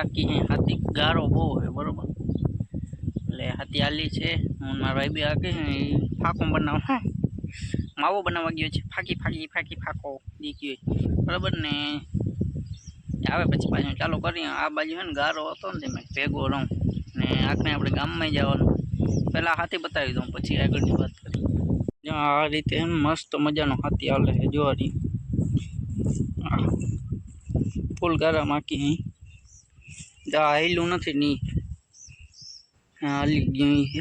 આખી હે, હાથી ગારો બહુ હોય બરોબર? એટલે હાથી આલી છે, હું ને મારા ભાઈ બી આખી હે ઈ ફાકો બનાવવા માવો બનાવવા ગયો છે, ફાકી ફાકી ફાકી, ફાકો દી ગયો બરોબર ને? આવે પછી પાછું, ચાલુ કરીએ. આ બાજુ છે ને ગારો હતો ને તે મેં ભેગો રહું. ને આખને આપણે ગામમાં જવાનું. પહેલાં હાથી બતાવી દઉં, પછી આગળની વાત કરીએ. જો આ રીતે એમ મસ્ત મજાનો હાથી હાલે છે, જો હરી ફૂલ ગારા માકી જા હાઈલું નથી ની. હાલી ગયું છે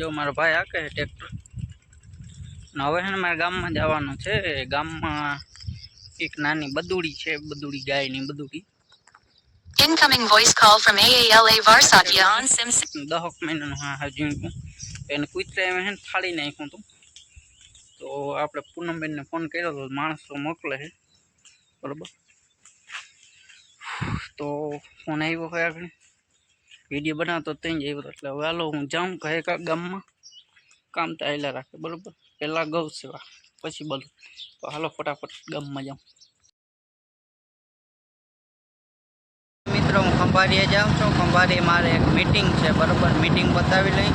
જો મારો ભાઈ આ કહે ટ્રેક્ટર હવે છે ને મારે ગામમાં જવાનું છે. ગામમાં એક નાની બદુડી છે બદુડી ગાયની બદુડી. Incoming voice call from AALA Varsatya on Sim દહક મહિનાનું હા હા એને કૂતરા એમ હે ને ફાડી નાખ્યું હતું. તો આપણે પૂનમબેનને ફોન કર્યો તો માણસો મોકલે છે. બરોબર? તો ફોન આવ્યો હોય આગળ. વીડિયો બનાવતો ત્યાં જ આવ્યો. એટલે હવે હાલો હું જાઉં કહે ગામમાં. કામ તો રાખે, બરોબર? પહેલાં ગૌ સેવા, પછી બોલું. તો હાલો ફટાફટ ગામમાં જાઉં. મિત્રો, હું ખંભારીએ જાઉં છું. ખંભાળીએ મારે એક મિટિંગ છે, બરોબર? મીટિંગ બતાવી લઈ.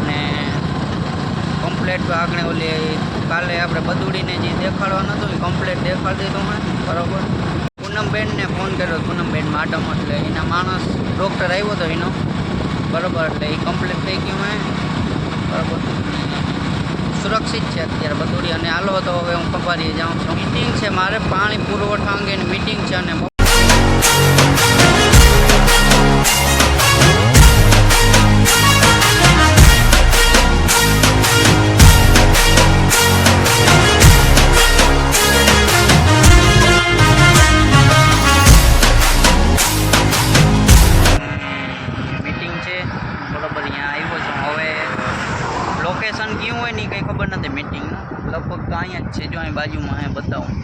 અને કમ્પ્લેટ આગળ ઓલી કાલે આપણે બદુડીને જે દેખાડવાનું હતું એ કમ્પ્લેટ દેખાડી દીધું મેં બરોબર? પૂનમબેનને ફોન કર્યો, પૂનમબેન માડમ એટલે. એના માણસ ડૉક્ટર આવ્યો હતો એનો. બરોબર, એટલે એ કમ્પ્લીટ થઈ ગયું મેં બરાબર. સુરક્ષિત છે અત્યારે બધું. અને હાલો તો હવે હું ખંભાળીએ જાઉં છું. મીટિંગ છે, મારે પાણી પુરવઠા અંગેની મીટિંગ છે અને અહીંયા જ છે, જો અહીં બાજુમાં અહીં બતાવું.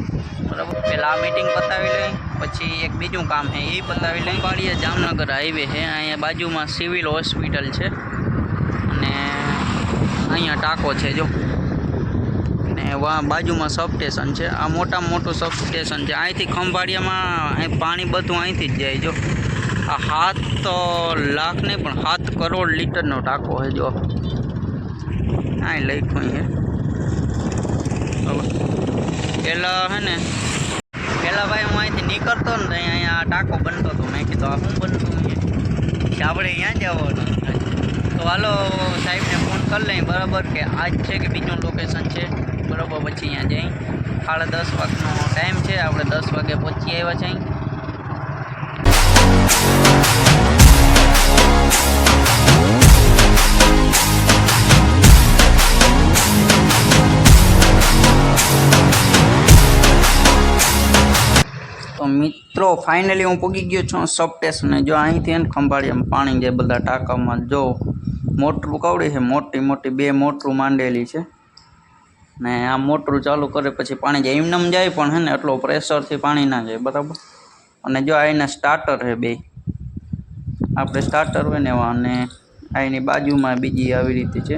બરાબર? પહેલાં આ મિટિંગ પતાવી લઈ, પછી એક બીજું કામ છે એ પતાવી લઈ. પાડીએ જામનગર હાઈવે છે અહીંયા બાજુમાં સિવિલ હોસ્પિટલ છે. અને અહીંયા ટાંકો છે, જો. ને વા, બાજુમાં સબસ્ટેશન છે. આ મોટામાં મોટું સબસ્ટેશન છે. અહીંથી ખંભાળિયામાં અહીં પાણી બધું અહીંથી જ જાય, જો. આ સાત લાખ નહીં, પણ સાત કરોડ લીટરનો ટાંકો છે જો. અહીં લખ્યું છે પહેલાં હે ને, પેલા ભાઈ હું અહીંથી નીકળતો ને અહીંયા ટાંકો બનતો હતો. મેં કીધું, આ શું બનતું કે આપણે અહીંયા જવાનું તો હાલો, સાહેબને ફોન કરી લઈએ બરાબર કે આજ છે કે બીજું લોકેશન છે? બરાબર, પછી અહીંયા જઈ. સાડા દસ વાગનો ટાઈમ છે, આપણે દસ વાગે પહોંચી આવ્યા છે અહીં. તો મિત્રો ફાઇનલી હું પૂગી ગયો છું સબ સ્ટેશને જો અહીંથી એને ખંભાળિયામાં પાણી જે બધા ટાંકામાં. જો મોટરું કવડી છે, મોટી મોટી બે મોટરું માંડેલી છે. ને આ મોટરું ચાલુ કરે પછી પાણી જાય. એમનેમ જાય પણ હે ને એટલો પ્રેશરથી પાણી ના જાય, બરાબર? અને જો આ સ્ટાર્ટર છે બે. આપણે સ્ટાર્ટર હોય ને એવા અને અહીંની બાજુમાં બીજી આવી રીતે છે.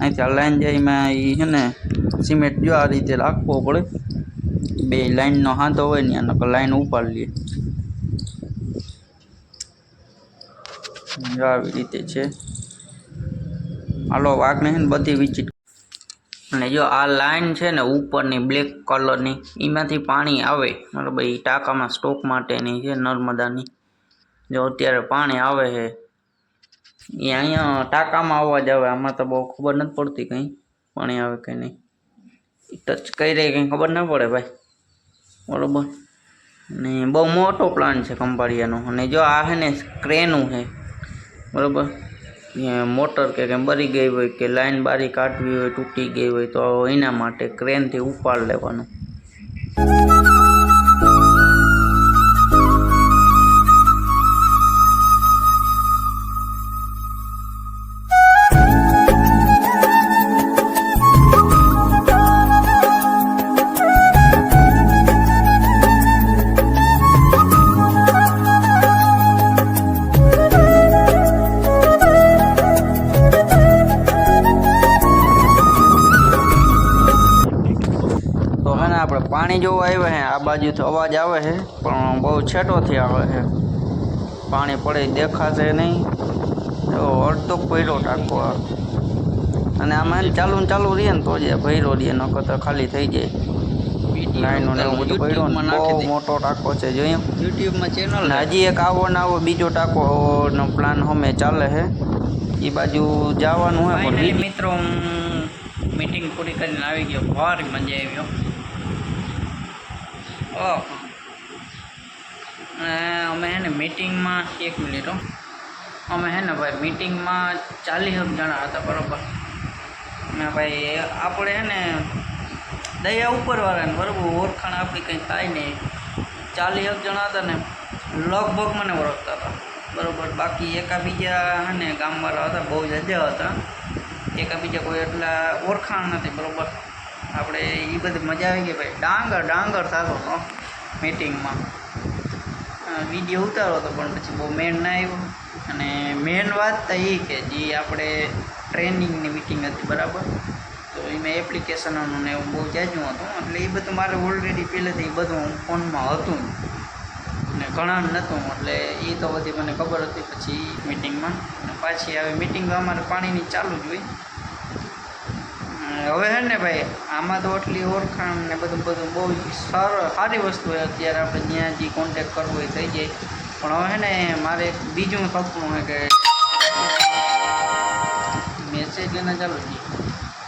અહીંથી આ લાઈન જાય એ છે ને સિમેન્ટ જો આ રીતે રાખવો પડે. બે લાઈનનો હાથો હોય ને એનો લાઈન ઉપાડી લઈએ આવી રીતે છે. હાલો, વાઘને છે બધી વિચિત અને જો આ લાઈન છે ને ઉપરની બ્લેક કલરની એમાંથી પાણી આવે. બરાબર એ ટાંકામાં સ્ટોક માટેની છે, નર્મદાની. જો અત્યારે પાણી આવે છે એ અહીંયા ટાંકામાં અવાજ આવે, આમાં તો બહુ ખબર નથી પડતી કંઈ. પાણી આવે કે નહીં. ટચ કઈ રહી કંઈ ખબર ના પડે ભાઈ. બરોબર. ને બહુ મોટો પ્લાન છે ખંભાળિયાનો. અને જો આ છે ને ક્રેનું છે, બરાબર? મોટર કે કંઈ બરી ગઈ હોય કે લાઈન બારી કાઢવી હોય, તૂટી ગઈ હોય તો એના માટે ક્રેનથી ઉપાડ લેવાનું. પાણી જોવા આવ્યા હે આ બાજુથી અવાજ આવે છે પણ બહુ છેટોથી આવે છે પાણી પડે દેખાશે નહીં. તો અડધો ભર્યો ટાંકો આવે અને આમાં ચાલુ ને ચાલુ રહીએ ને તો જે ભૈરો રહીએ નકર તો ખાલી થઈ જાય. લાઈનો ને એવું બધું ભર્યું ને બહુ મોટો ટાંકો છે જોઈએ યુટ્યુબમાં ચેનલ હજી એક આવો ને આવો બીજો ટાંકો નો પ્લાન અમે ચાલે છે એ બાજુ જવાનું હોય મિત્રો મીટિંગ પૂરી કરીને આવી ગયો. ભારે મજા આવ્યો. ઓહ. અમે હે ને મિટિંગમાં એક મિનિટ હો. અમે હે ને ભાઈ મિટિંગમાં ચાલીસ જણા હતા, બરાબર. ને ભાઈ આપણે હે ને દયા ઉપરવાળાને, બરાબર, ઓળખાણ આપણી કંઈ થાય નહીં. ચાલીસ જણા હતા ને, લગભગ મને ઓળખતા હતા. બરાબર, બાકી એકાબીજા હે ને ગામવાળા હતા, બહુ જજા હતા. એકાબીજા કોઈ એટલા ઓળખાણ નથી, બરોબર. આપણે એ બધી મજા આવી ગઈ ભાઈ. ડાંગર ડાંગર થતો હતો મીટિંગમાં વીડિયો ઉતારો હતો, પણ પછી બહુ મેન ના આવ્યો. અને મેન વાત તો એ કે જે આપણે ટ્રેનિંગની મિટિંગ હતી, બરાબર? તો એમાં એપ્લિકેશનોનું ને એવું બહુ જાજું હતું. એટલે એ બધું મારે ઓલરેડી પહેલેથી બધું ફોનમાં હતું ને ઘણા નહોતું એટલે એ તો બધી મને ખબર હતી. પછી મિટિંગમાં અને પાછી હવે મિટિંગ અમારે પાણીની ચાલુ જ હોય. હવે હે ને ભાઈ, આમાં તો એટલી ઓળખાણ ને બધું બધું બહુ સારો, સારી વસ્તુ હોય અત્યારે આપણે જ્યાં જે કોન્ટેક કરવો હોય થઈ જાય. પણ હવે હે ને, મારે એક બીજું સપનું છે કે મેસેજ એને ચાલુ છે.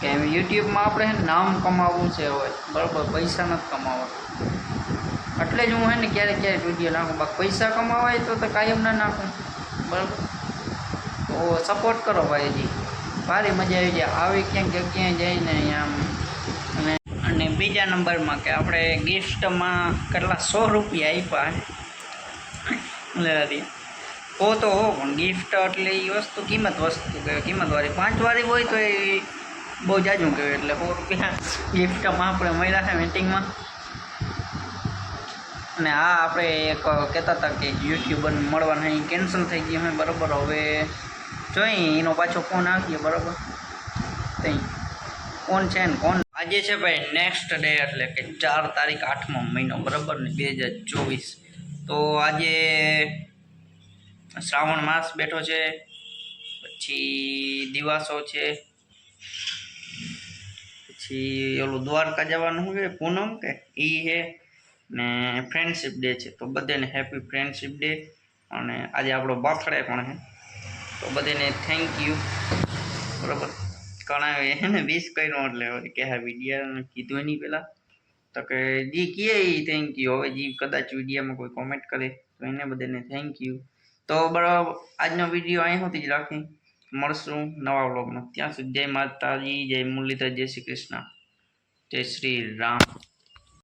કે યુટ્યુબમાં આપણે નામ કમાવવું છે હવે. બરાબર, પૈસા નથી કમાવા એટલે જ હું હે ને ક્યારેક ક્યારેક વીડિયો નાખું. બાકી પૈસા કમાવાય તો કાયમ ના નાખું. બરાબર? તો સપોર્ટ કરો ભાઈ હજી ભારી મજા આવી જાય. આવી ક્યાંક જગ્યાએ જઈને આમ અને અને બીજા નંબરમાં કે આપણે ગિફ્ટમાં કેટલા સો રૂપિયા આપ્યા લેવાથી હો તો હો, પણ ગિફ્ટ એટલે એ વસ્તુ કિંમત વસ્તુ કહેવાય. કિંમતવાળી પાંચવાળી હોય તો એ બહુ જાજુ કહેવાય. એટલે સો રૂપિયા ગિફ્ટમાં આપણે મળ્યા છે મિટિંગમાં અને આ આપણે એક કહેતા હતા કે યુટ્યુબર મળવાના કેન્સલ થઈ ગયું હોય બરાબર, હવે જોઈ એનો પાછો ફોન આવી બરાબર? ત્યાં કોણ છે ને કોણ? આજે છે ભાઈ નેક્સ્ટ ડે એટલે કે ચાર તારીખ આઠમો મહિનો, બરાબર ને? બે હજાર ચોવીસ. તો આજે શ્રાવણ માસ બેઠો છે, પછી દિવાસો છે, પછી ઓલું દ્વારકા જવાનું હોય, પૂનમ કે? એ છે ને ફ્રેન્ડશીપ ડે છે. તો બધાને હેપી ફ્રેન્ડશીપ ડે અને આજે આપણો બર્થડે પણ છે તો બધાને થેન્ક યુ બરાબર? ઘણા હે ને વિશ કર્યો એટલે કે હા વિડીયા કીધું નહીં પહેલાં તો કે જી કહે એ થેન્ક યુ હવે જી કદાચ વિડીયામાં કોઈ કોમેન્ટ કરે, તો એને બધાને થેન્ક યુ તો બરાબર, આજનો વીડિયો અહીં સુધી જ રાખી મળશું નવા વ્લોગમાં ત્યાં સુધી જય માતાજી, જય મુરલીધર, જય શ્રી કૃષ્ણ. જય શ્રી રામ.